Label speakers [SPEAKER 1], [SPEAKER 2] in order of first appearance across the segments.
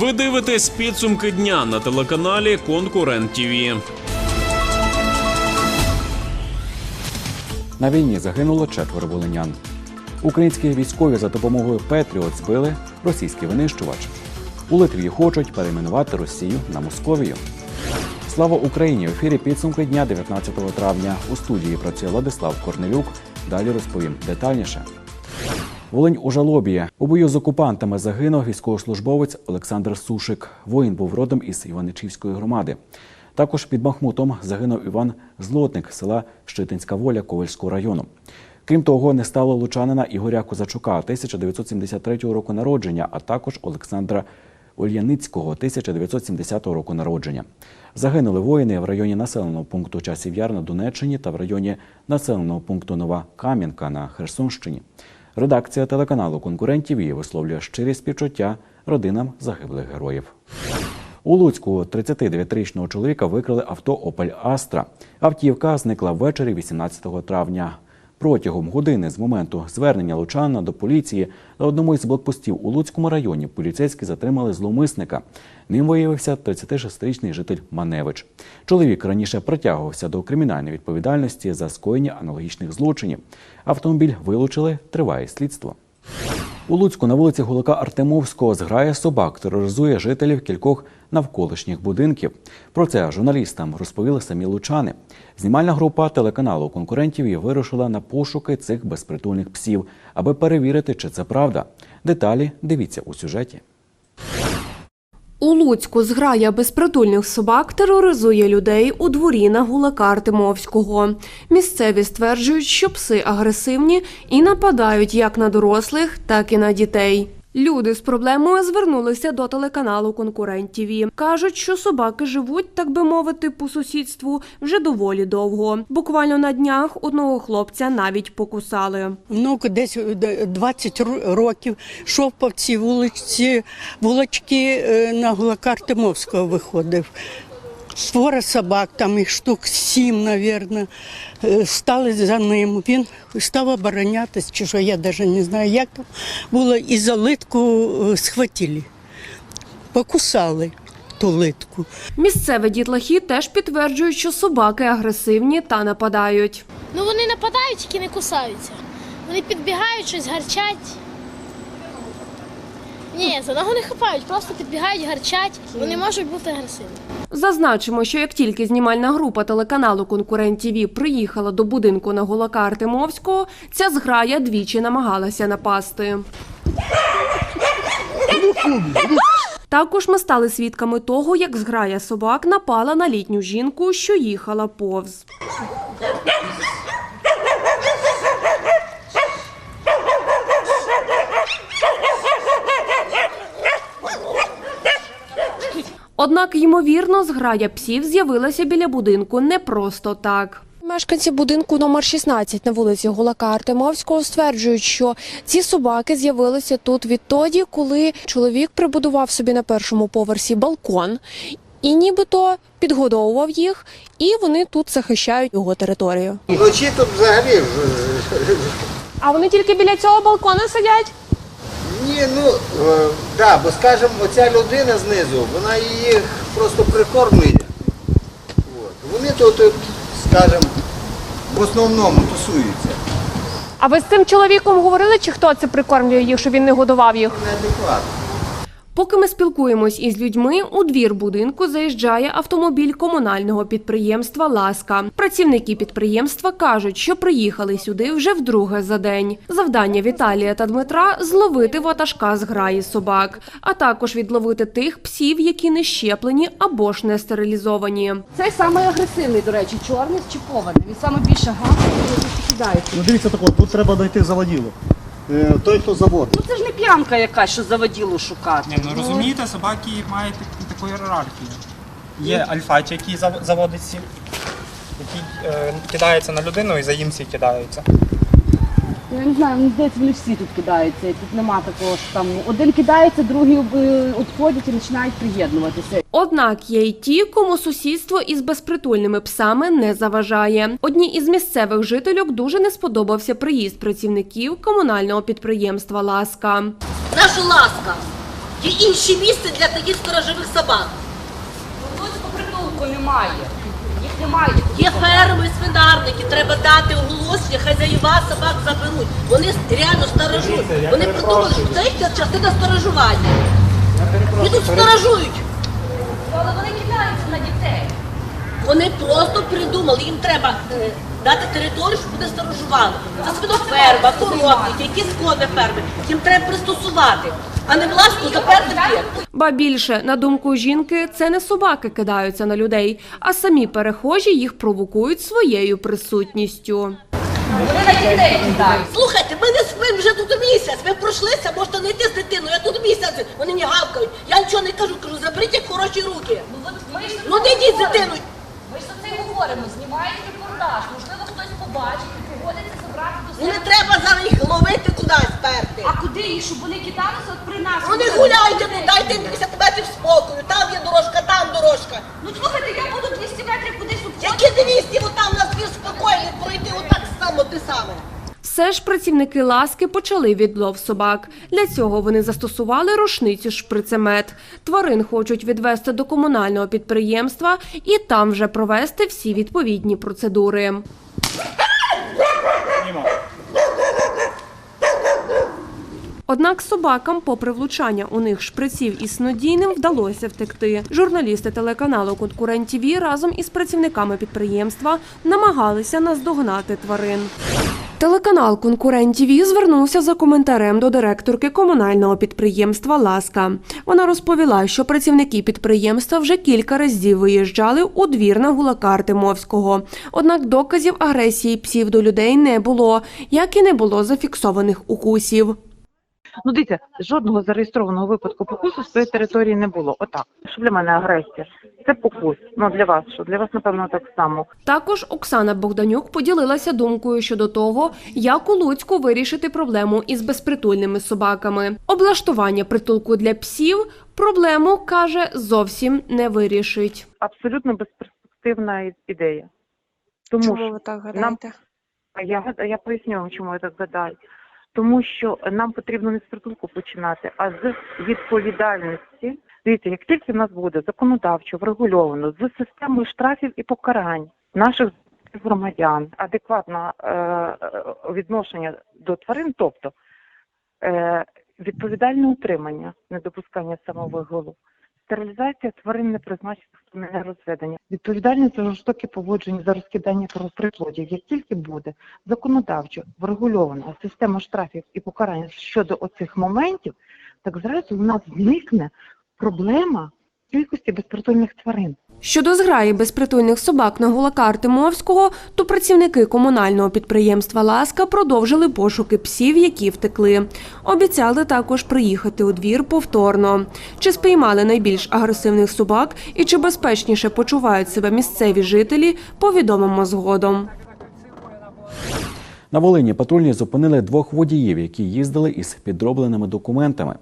[SPEAKER 1] Ви дивитесь підсумки дня на телеканалі Конкурент ТІВІ.
[SPEAKER 2] На війні загинуло четверо волинян. Українські військові за допомогою Петріот збили російський винищувач. У Литві хочуть перейменувати Росію на Московію. Слава Україні! В ефірі підсумки дня 19 травня. У студії працює Владислав Корнелюк. Далі розповім детальніше. Волинь у жалобі. У бою з окупантами загинув військовослужбовець Олександр Сушик. Воїн був родом із Іваничівської громади. Також під Бахмутом загинув Іван Злотник села Щитинська воля Ковальського району. Крім того, не стало лучанина Ігоря Козачука 1973 року народження, а також Олександра Ольяницького 1970 року народження. Загинули воїни в районі населеного пункту Часів Яр на Донеччині та в районі населеного пункту Нова Кам'янка на Херсонщині. Редакція телеканалу Конкурентів її висловлює щирі співчуття родинам загиблих героїв. У Луцьку 39-річного чоловіка викрали авто Опель Астра. Автівка зникла ввечері 18 травня. Протягом години з моменту звернення лучана до поліції на одному із блокпостів у Луцькому районі поліцейські затримали зловмисника. Ним виявився 36-річний житель Маневич. Чоловік раніше притягувався до кримінальної відповідальності за скоєння аналогічних злочинів. Автомобіль вилучили, триває слідство. У Луцьку на вулиці Гулака Артемовського зграя собак тероризує жителів кількох навколишніх будинків. Про це журналістам розповіли самі лучани. Знімальна група телеканалу конкурентів вирушила на пошуки цих безпритульних псів, аби перевірити, чи це правда. Деталі дивіться у сюжеті.
[SPEAKER 3] У Луцьку зграя безпритульних собак тероризує людей у дворі на Гулака Артемовського. Місцеві стверджують, що пси агресивні і нападають як на дорослих, так і на дітей. Люди з проблемою звернулися до телеканалу Конкурент ТІВІ. Кажуть, що собаки живуть, так би мовити, по сусідству вже доволі довго. Буквально на днях одного хлопця навіть покусали.
[SPEAKER 4] Внук десь е, 20 років йшов по цій вулиці, вулички е, на Гулака Артемовського виходив. Свора собак, там їх штук сім, мабуть, стали за ним. Він став оборонятись, чи що я навіть не знаю, як там було, і за литку е, схватили, покусали ту литку.
[SPEAKER 3] Місцеві дітлахи теж підтверджують, що собаки агресивні та нападають.
[SPEAKER 5] Ну вони нападають, тільки не кусаються. Вони підбігають, щось гарчать. Ні, за ногу не хапають, просто підбігають, гарчать. Вони можуть бути агресивні.
[SPEAKER 3] Зазначимо, що як тільки знімальна група телеканалу Конкурент ТІВІ приїхала до будинку на Гулака Артемовського, ця зграя двічі намагалася напасти. Також ми стали свідками того, як зграя собак напала на літню жінку, що їхала повз. Однак, ймовірно, зграя псів з'явилася біля будинку не просто так.
[SPEAKER 6] Мешканці будинку номер 16 на вулиці Гулака Артемовського стверджують, що ці собаки з'явилися тут відтоді, коли чоловік прибудував собі на першому поверсі балкон і нібито підгодовував їх, і вони тут захищають його територію.
[SPEAKER 7] Вночі тут взагалі. е,
[SPEAKER 3] А вони тільки біля цього балкона сидять?
[SPEAKER 7] Ні, ну так, да, бо скажімо, оця людина знизу, вона її просто прикормлює. От. Вони тут, тут, скажімо, в основному тусуються.
[SPEAKER 3] А ви з цим чоловіком говорили, чи хто це прикормлює їх, щоб він не годував їх?
[SPEAKER 7] Неадекватно.
[SPEAKER 3] Поки ми спілкуємось із людьми, у двір будинку заїжджає автомобіль комунального підприємства Ласка. Працівники підприємства кажуть, що приїхали сюди вже вдруге за день. Завдання Віталія та Дмитра зловити ватажка з граї собак, а також відловити тих псів, які не щеплені або ж не стерилізовані.
[SPEAKER 8] Цей самий агресивний, до речі, чорний з чіпований. Він саме більше гавкає і кидається.
[SPEAKER 9] Ну дивіться тако, тут треба знайти заводіло. Е, Той, хто заводить.
[SPEAKER 8] Ну це ж не п'янка якась, що заводілу шукати.
[SPEAKER 10] Ні, ну розумієте, собаки мають так- таку ієрархію. Є альфач, який зав- заводить сіль, який е, кидається на людину і за їм всі кидаються.
[SPEAKER 8] Я не знаю, мені здається, вони всі тут кидаються. І Тут нема такого, що там один кидається, другі е, відходять і починають приєднуватися.
[SPEAKER 3] Однак є й ті, кому сусідство із безпритульними псами не заважає. Одній із місцевих жительок дуже не сподобався приїзд працівників комунального підприємства Ласка.
[SPEAKER 11] Наша ласка. Є інші місця для таких сторожових собак.
[SPEAKER 8] Луцьку притулку немає. Немає.
[SPEAKER 11] Є ферми, свинарники, треба дати оголошення, хазяїва собак заберуть. Вони реально сторожують. Вони придумали, що це їхня частина сторожування. І тут сторожують.
[SPEAKER 8] Але вони кидаються на дітей.
[SPEAKER 11] Вони просто придумали, їм треба е, дати територію, щоб вони сторожували. Це свиноферма, коровники, якісь кони ферми. Їм треба пристосувати, а не власну заперти.
[SPEAKER 3] Ба більше, на думку жінки, це не собаки кидаються на людей, а самі перехожі їх провокують своєю присутністю.
[SPEAKER 8] Вони на дітей кидають.
[SPEAKER 11] Слухайте, ми не спимо вже тут місяць. Ви пройшлися, можете не йти з дитиною. Я тут місяць, вони мені гавкають. Я нічого не кажу, кажу, заберіть їх хороші руки.
[SPEAKER 8] Ну, ми
[SPEAKER 11] Ну не йдіть з дитиною.
[SPEAKER 8] Ми ж за це й говоримо. Знімаєте репортаж. Можливо, хтось побачить і до
[SPEAKER 11] Ну не треба зараз їх ловити кудись перти.
[SPEAKER 8] А куди їх, щоб вони кидалися от при нас?
[SPEAKER 11] Ну не гуляйте, ну дайте 50 метрів спокою. Там є дорожка, там дорожка.
[SPEAKER 8] Ну слухайте, я буду 200 метрів кудись обходити.
[SPEAKER 11] Які 200, от там на двір спокійно пройти, отак само те саме.
[SPEAKER 3] Все ж працівники ласки почали відлов собак. Для цього вони застосували рушницю шприцемет. Тварин хочуть відвести до комунального підприємства і там вже провести всі відповідні процедури. 今。Однак собакам, попри влучання у них шприців із снодійним, вдалося втекти. Журналісти телеканалу Конкурент ТІВІ разом із працівниками підприємства намагалися наздогнати тварин. Телеканал Конкурент ТІВІ звернувся за коментарем до директорки комунального підприємства Ласка. Вона розповіла, що працівники підприємства вже кілька разів виїжджали у двір на гулака Артемовського. Однак доказів агресії псів до людей не було, як і не було зафіксованих укусів.
[SPEAKER 12] Ну, дивіться, жодного зареєстрованого випадку покусу з своєї території не було. Отак. Що для мене агресія? Це покус. Ну для вас що? Для вас, напевно, так само.
[SPEAKER 3] Також Оксана Богданюк поділилася думкою щодо того, як у Луцьку вирішити проблему із безпритульними собаками. Облаштування притулку для псів проблему каже зовсім не вирішить.
[SPEAKER 12] Абсолютно безперспективна ідея. Тому
[SPEAKER 6] Чому ви так
[SPEAKER 12] нам
[SPEAKER 6] гадаєте?
[SPEAKER 12] А Я, я поясню вам, чому я так гадаю. Тому що нам потрібно не з притулку починати, а з відповідальності. Дивіться, як тільки в нас буде законодавчо врегульовано з системою штрафів і покарань наших громадян, адекватне е, відношення до тварин, тобто е, відповідальне утримання, недопускання самовиголу, стерилізація тварин не призначена на розведення, відповідальність за жорстоке поводження за розкидання правоприплодів, Як тільки буде законодавчо врегульована система штрафів і покарань щодо оцих моментів, так зразу у нас зникне проблема кількості безпритульних тварин.
[SPEAKER 3] Щодо зграї безпритульних собак на гулака Артемовського, то працівники комунального підприємства Ласка продовжили пошуки псів, які втекли. Обіцяли також приїхати у двір повторно. Чи спіймали найбільш агресивних собак і чи безпечніше почувають себе місцеві жителі, повідомимо згодом.
[SPEAKER 2] На Волині патрульні зупинили двох водіїв, які їздили із підробленими документами.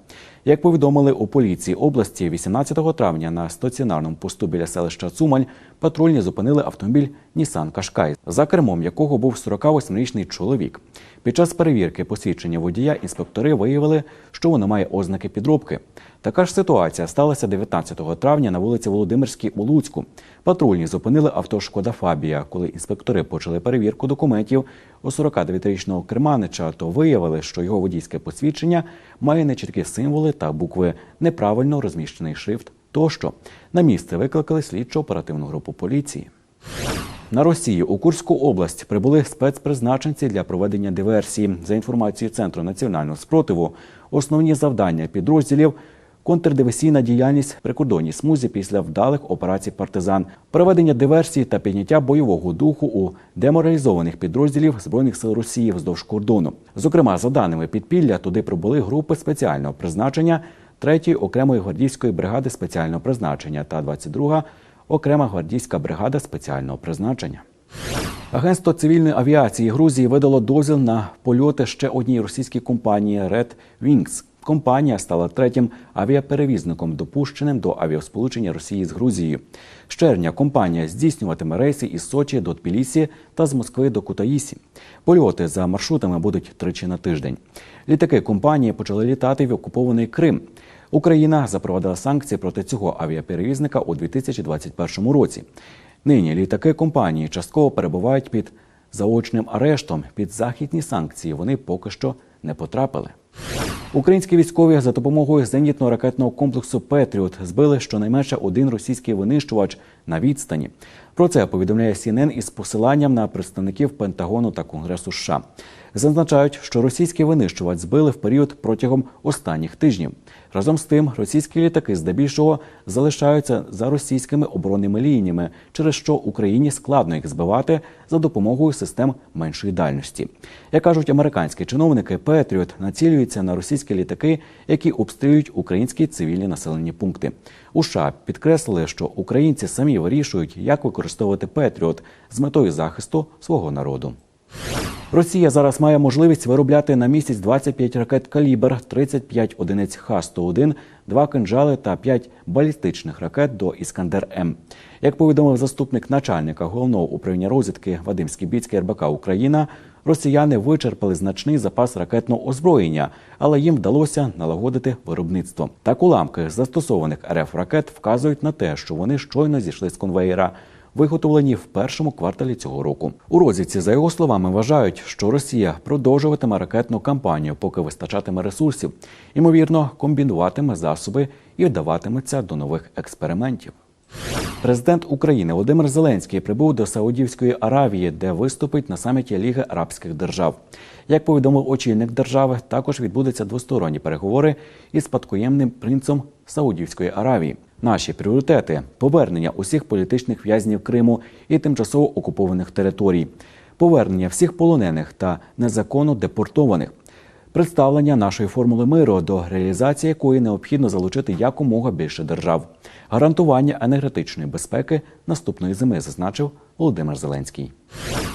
[SPEAKER 2] Як повідомили у поліції області, 18 травня на стаціонарному посту біля селища Цумаль патрульні зупинили автомобіль Нісан Кашкай, за кермом якого був 48-річний чоловік. Під час перевірки посвідчення водія інспектори виявили, що воно має ознаки підробки. Така ж ситуація сталася 19 травня на вулиці Володимирській у Луцьку. Патрульні зупинили авто Шкода Фабія. Коли інспектори почали перевірку документів у 49-річного керманича, то виявили, що його водійське посвідчення має нечіткі символи та букви, неправильно розміщений шрифт тощо. На місце викликали слідчо оперативну групу поліції. На Росії у Курську область прибули спецпризначенці для проведення диверсії. За інформацією Центру національного спротиву, основні завдання підрозділів контрдиверсійна діяльність в прикордонній смузі після вдалих операцій партизан, проведення диверсій та підняття бойового духу у деморалізованих підрозділів збройних сил Росії вздовж кордону. Зокрема, за даними підпілля, туди прибули групи спеціального призначення 3-ї окремої гвардійської бригади спеціального призначення та 22-га окрема гвардійська бригада спеціального призначення. Агентство цивільної авіації Грузії видало дозвіл на польоти ще одній російській компанії Red Wings. Компанія стала третім авіаперевізником, допущеним до авіасполучення Росії з Грузією. З червня компанія здійснюватиме рейси із Сочі до Тбілісі та з Москви до Кутаїсі. Польоти за маршрутами будуть тричі на тиждень. Літаки компанії почали літати в окупований Крим. Україна запровадила санкції проти цього авіаперевізника у 2021 році. Нині літаки компанії частково перебувають під заочним арештом. Під західні санкції вони поки що не потрапили. Українські військові за допомогою зенітно-ракетного комплексу Петріот збили щонайменше один російський винищувач на відстані. Про це повідомляє CNN із посиланням на представників Пентагону та Конгресу США. Зазначають, що російський винищувач збили в період протягом останніх тижнів. Разом з тим, російські літаки здебільшого залишаються за російськими оборонними лініями, через що Україні складно їх збивати за допомогою систем меншої дальності. Як кажуть американські чиновники, Петріот націлюється на російські літаки, які обстрілюють українські цивільні населені пункти. У США підкреслили, що українці самі вирішують, як використовувати Петріот з метою захисту свого народу. Росія зараз має можливість виробляти на місяць 25 ракет калібр, 35 одиниць Х-101, 2 кинжали та 5 балістичних ракет до Іскандер М. Як повідомив заступник начальника головного управління розвідки Вадим Скібіцький РБК Україна, росіяни вичерпали значний запас ракетного озброєння, але їм вдалося налагодити виробництво. Так уламки застосованих РФ ракет вказують на те, що вони щойно зійшли з конвеєра виготовлені в першому кварталі цього року. У розвідці, за його словами, вважають, що Росія продовжуватиме ракетну кампанію, поки вистачатиме ресурсів, ймовірно, комбінуватиме засоби і вдаватиметься до нових експериментів. Президент України Володимир Зеленський прибув до Саудівської Аравії, де виступить на саміті Ліги Арабських Держав. Як повідомив очільник держави, також відбудуться двосторонні переговори із спадкоємним принцем Саудівської Аравії. Наші пріоритети повернення усіх політичних в'язнів Криму і тимчасово окупованих територій, повернення всіх полонених та незаконно депортованих, представлення нашої формули миру, до реалізації якої необхідно залучити якомога більше держав, гарантування енергетичної безпеки наступної зими, зазначив Володимир Зеленський.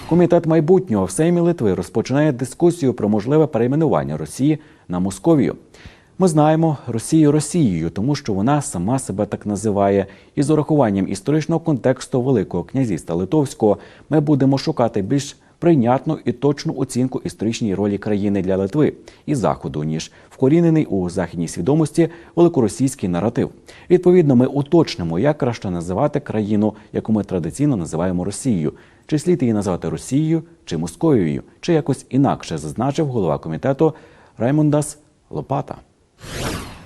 [SPEAKER 2] Комітет майбутнього в Сеймі Литви розпочинає дискусію про можливе перейменування Росії на Московію. Ми знаємо Росію Росією, тому що вона сама себе так називає. І з урахуванням історичного контексту Великого князівства Литовського ми будемо шукати більш прийнятну і точну оцінку історичній ролі країни для Литви і Заходу, ніж вкорінений у західній свідомості великоросійський наратив. Відповідно, ми уточнимо, як краще називати країну, яку ми традиційно називаємо Росією. Чи слід її назвати Росією чи Московією, чи якось інакше зазначив голова комітету Раймондас Лопата.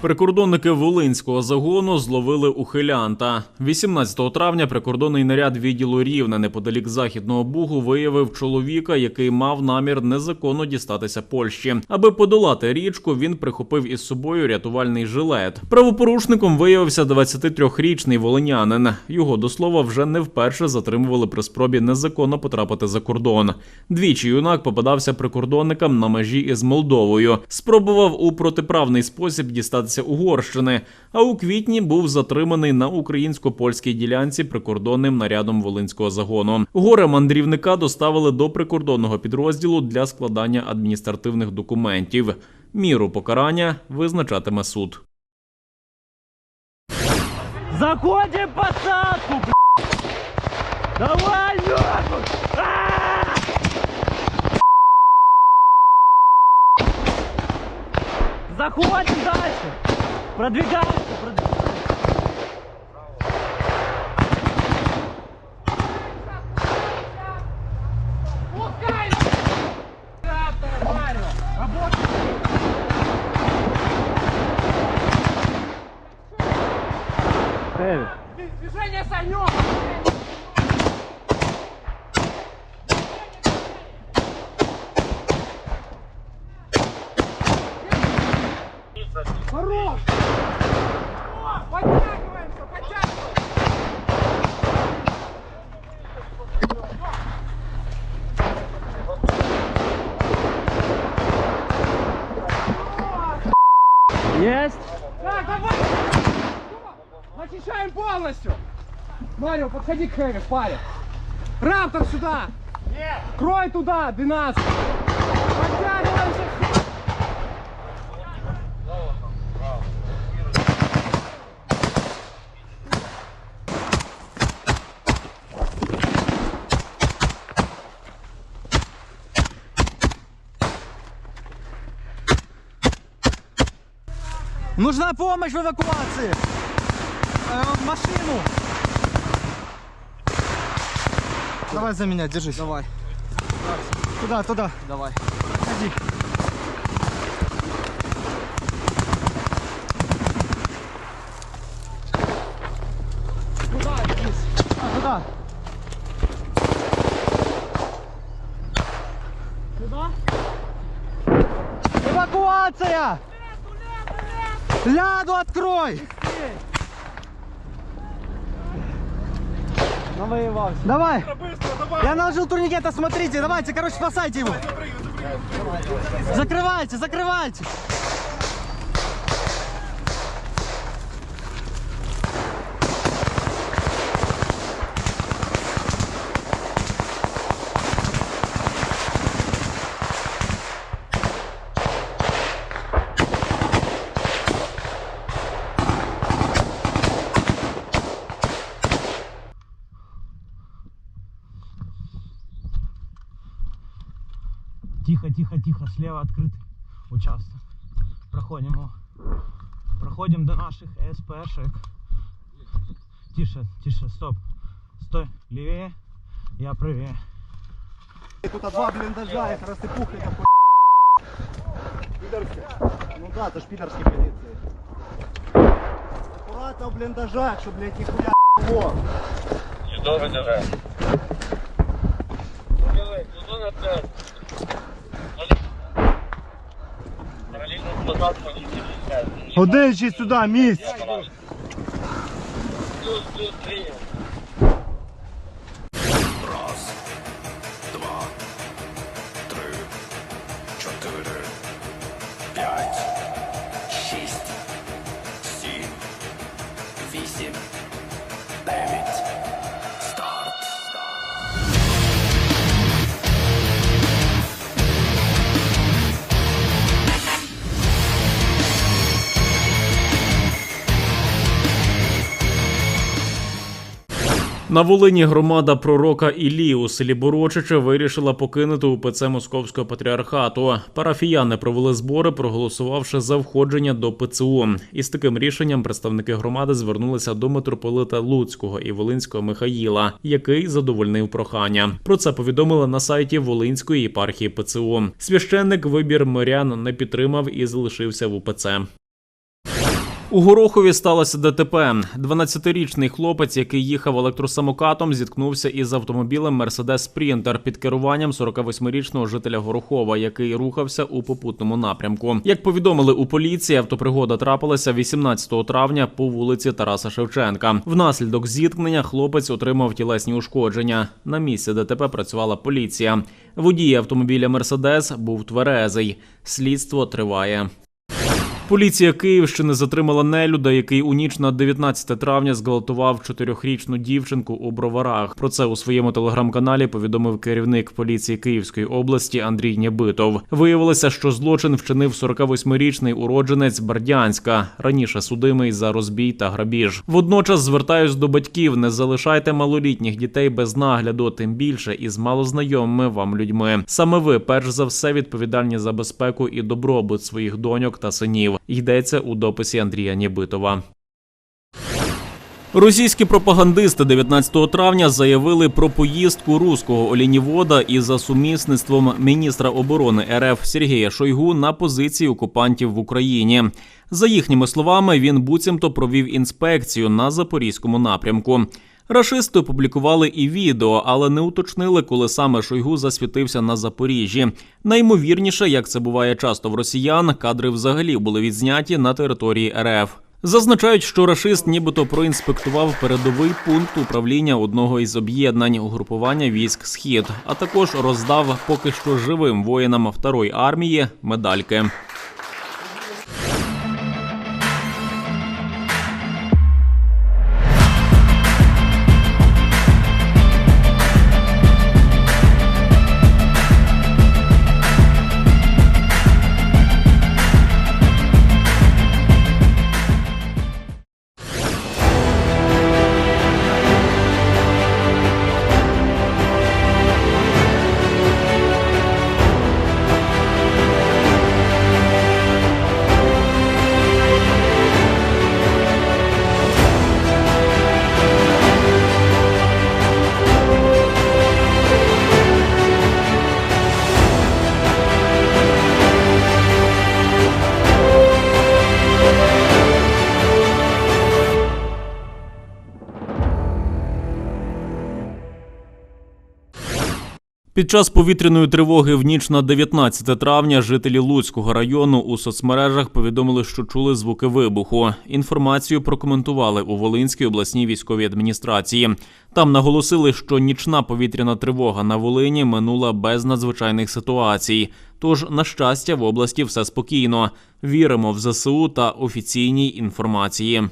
[SPEAKER 1] Прикордонники Волинського загону зловили ухилянта. 18 травня прикордонний наряд відділу Рівне неподалік західного бугу виявив чоловіка, який мав намір незаконно дістатися Польщі. Аби подолати річку, він прихопив із собою рятувальний жилет. Правопорушником виявився 23-річний волинянин. Його до слова вже не вперше затримували при спробі незаконно потрапити за кордон. Двічі юнак попадався прикордонникам на межі із Молдовою. Спробував у протиправний спосіб дістатися Угорщини. А у квітні був затриманий на українсько-польській ділянці прикордонним нарядом Волинського загону. Горе мандрівника доставили до прикордонного підрозділу для складання адміністративних документів. Міру покарання визначатиме суд.
[SPEAKER 13] Заходим посадку, блядь! Давай, нахуй! Заходим дальше! Продвигаемся! продвигаемся.
[SPEAKER 14] Движение с огнем! Хорош! Подтягиваемся, подтягиваемся!
[SPEAKER 13] Есть?
[SPEAKER 14] Так, давай! Очищаем полностью! Марио, подходи к Хэви, в паре! Раптор сюда! Нет! Крой туда, 12!
[SPEAKER 13] Нужна помощь в эвакуации! Э, машину! Давай за меня, держись. Давай. Туда, туда. Давай. Проходи. Ляду открой! Навоевался. Давай! Я наложил турникета, смотрите, давайте, короче, спасайте его. Закрывайте, закрывайте. Тихо, слева открытый участок. Проходим его. Проходим до наших СПшек. Тише, тише, стоп. Стой, левее, я правее.
[SPEAKER 9] Тут два блиндажа, их рассыпуха, это хуй. Пидорские. Ну да, это ж пидорские позиции. Аккуратно в блиндажах, чтобы, блядь, нихуя во. Один чи сюди, місць.
[SPEAKER 1] На Волині громада пророка Іллі у селі Борочиче вирішила покинути УПЦ Московського патріархату. Парафіяни провели збори, проголосувавши за входження до ПЦУ. Із таким рішенням представники громади звернулися до митрополита Луцького і Волинського Михаїла, який задовольнив прохання. Про це повідомили на сайті Волинської єпархії ПЦУ. Священник вибір мирян не підтримав і залишився в УПЦ. У Горохові сталося ДТП. 12-річний хлопець, який їхав електросамокатом, зіткнувся із автомобілем Мерседес Спрінтер під керуванням 48-річного жителя Горохова, який рухався у попутному напрямку. Як повідомили у поліції, автопригода трапилася 18 травня по вулиці Тараса Шевченка. Внаслідок зіткнення хлопець отримав тілесні ушкодження. На місці ДТП працювала поліція. Водій автомобіля Мерседес був тверезий. Слідство триває. Поліція Київщини затримала нелюда, який у ніч на 19 травня зґвалтував чотирьохрічну дівчинку у броварах. Про це у своєму телеграм-каналі повідомив керівник поліції Київської області Андрій Нєбитов. Виявилося, що злочин вчинив 48-річний уродженець Бердянська, раніше судимий за розбій та грабіж. Водночас звертаюсь до батьків: не залишайте малолітніх дітей без нагляду, тим більше із малознайомими вам людьми. Саме ви, перш за все, відповідальні за безпеку і добробут своїх доньок та синів. Йдеться у дописі Андрія Нєбитова. Російські пропагандисти 19 травня заявили про поїздку руського олінівода і за сумісництвом міністра оборони РФ Сергія Шойгу на позиції окупантів в Україні. За їхніми словами, він буцімто провів інспекцію на запорізькому напрямку. Рашисти опублікували і відео, але не уточнили, коли саме Шойгу засвітився на Запоріжжі. Найімовірніше, як це буває часто в росіян, кадри взагалі були відзняті на території РФ. Зазначають, що рашист нібито проінспектував передовий пункт управління одного із об'єднань угрупування військ Схід, а також роздав поки що живим воїнам второї армії медальки. Під час повітряної тривоги в ніч на 19 травня жителі Луцького району у соцмережах повідомили, що чули звуки вибуху. Інформацію прокоментували у Волинській обласній військовій адміністрації. Там наголосили, що нічна повітряна тривога на Волині минула без надзвичайних ситуацій. Тож, на щастя, в області все спокійно. Віримо в ЗСУ та офіційній інформації.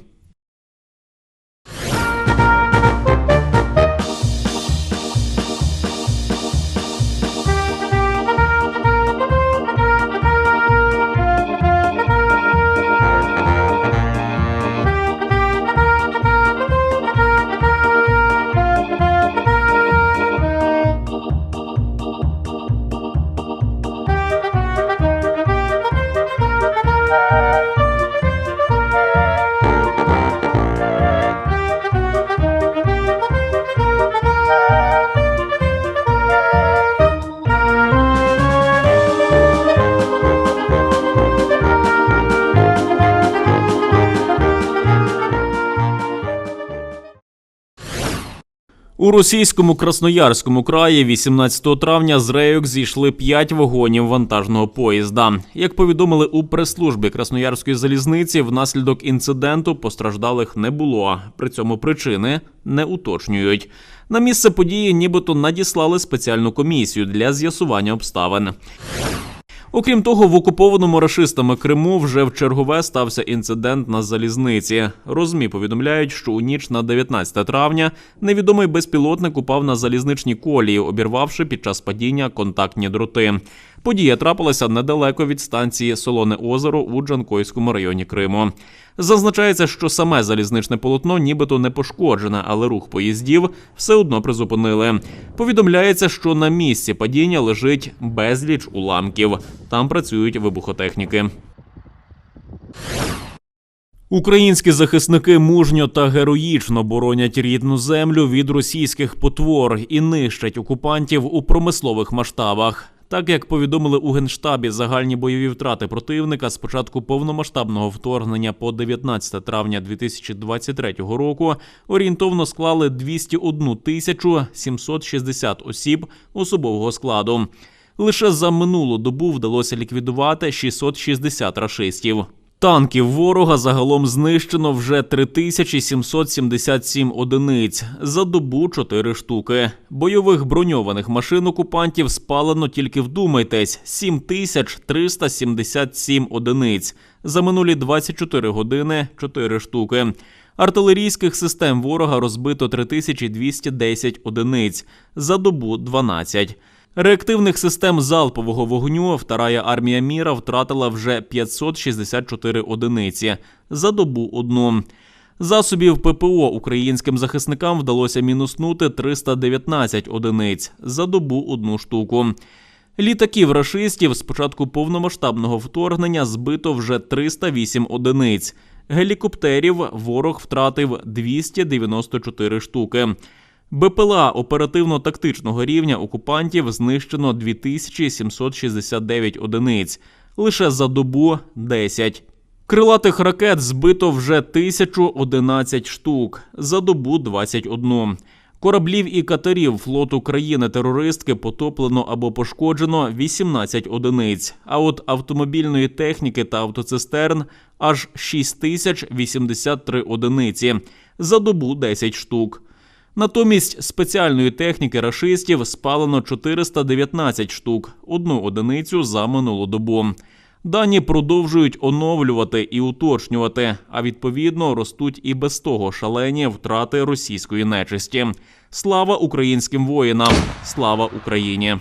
[SPEAKER 1] У російському Красноярському краї 18 травня з рейок зійшли 5 вагонів вантажного поїзда. Як повідомили у прес-службі Красноярської залізниці, внаслідок інциденту постраждалих не було. При цьому причини не уточнюють. На місце події нібито надіслали спеціальну комісію для з'ясування обставин. Окрім того, в окупованому рашистами Криму вже в чергове стався інцидент на залізниці. Розмі повідомляють, що у ніч на 19 травня невідомий безпілотник упав на залізничні колії, обірвавши під час падіння контактні дроти. Подія трапилася недалеко від станції Солоне озеро у Джанкойському районі Криму. Зазначається, що саме залізничне полотно нібито не пошкоджене, але рух поїздів все одно призупинили. Повідомляється, що на місці падіння лежить безліч уламків. Там працюють вибухотехніки. Українські захисники мужньо та героїчно боронять рідну землю від російських потвор і нищать окупантів у промислових масштабах. Так як повідомили у генштабі, загальні бойові втрати противника з початку повномасштабного вторгнення по 19 травня 2023 року орієнтовно склали 201 тисячу 760 осіб особового складу. Лише за минулу добу вдалося ліквідувати 660 рашистів. Танків ворога загалом знищено вже 3777 одиниць, за добу 4 штуки. Бойових броньованих машин окупантів спалено тільки вдумайтесь 7377 одиниць. За минулі 24 години 4 штуки. Артилерійських систем ворога розбито 3210 одиниць, за добу 12. Реактивних систем залпового вогню Вторая армія міра втратила вже 564 одиниці за добу одну. Засобів ППО українським захисникам вдалося мінуснути 319 одиниць за добу одну штуку. Літаків рашистів з початку повномасштабного вторгнення збито вже 308 одиниць. Гелікоптерів ворог втратив 294 штуки. БПЛА оперативно-тактичного рівня окупантів знищено 2769 одиниць, лише за добу 10. Крилатих ракет збито вже 1011 штук, за добу 21. Кораблів і катерів флоту країни-терористки потоплено або пошкоджено 18 одиниць. А от автомобільної техніки та автоцистерн аж 6083 одиниці, за добу 10 штук. Натомість спеціальної техніки рашистів спалено 419 штук, одну одиницю за минулу добу. Дані продовжують оновлювати і уточнювати, а відповідно ростуть і без того шалені втрати російської нечисті. Слава українським воїнам! Слава Україні!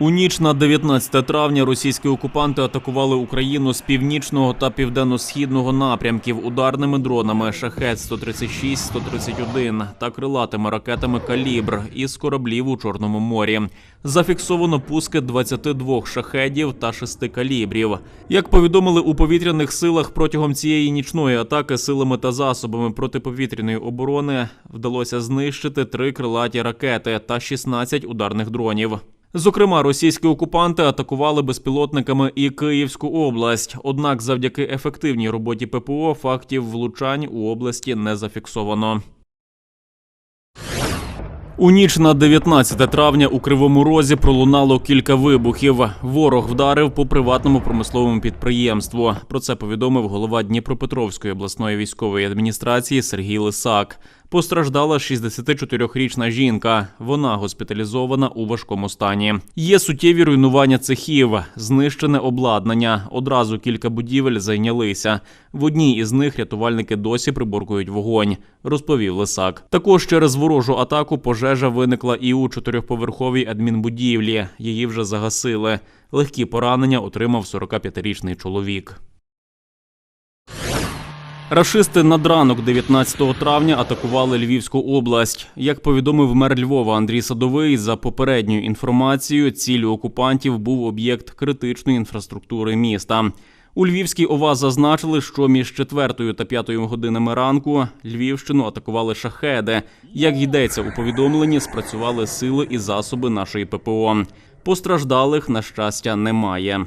[SPEAKER 1] У ніч на 19 травня російські окупанти атакували Україну з північного та південно-східного напрямків ударними дронами шахет 136 131 та крилатими ракетами Калібр із кораблів у Чорному морі. Зафіксовано пуски 22 шахедів та 6 калібрів. Як повідомили у повітряних силах протягом цієї нічної атаки силами та засобами протиповітряної оборони вдалося знищити три крилаті ракети та 16 ударних дронів. Зокрема, російські окупанти атакували безпілотниками і Київську область. Однак, завдяки ефективній роботі ППО фактів влучань у області не зафіксовано. У ніч на 19 травня у Кривому Розі пролунало кілька вибухів. Ворог вдарив по приватному промисловому підприємству. Про це повідомив голова Дніпропетровської обласної військової адміністрації Сергій Лисак. Постраждала 64-річна жінка. Вона госпіталізована у важкому стані. Є суттєві руйнування цехів, знищене обладнання. Одразу кілька будівель зайнялися. В одній із них рятувальники досі приборкують вогонь, розповів Лисак. Також через ворожу атаку пожежа виникла і у чотирьохповерховій адмінбудівлі. Її вже загасили. Легкі поранення отримав 45-річний чоловік. Рашисти над ранок 19 травня атакували Львівську область. Як повідомив мер Львова Андрій Садовий, за попередньою інформацією, ціллю окупантів був об'єкт критичної інфраструктури міста. У Львівській ОВА зазначили, що між 4 та 5 годинами ранку Львівщину атакували шахеди. Як йдеться у повідомленні, спрацювали сили і засоби нашої ППО. Постраждалих, на щастя, немає.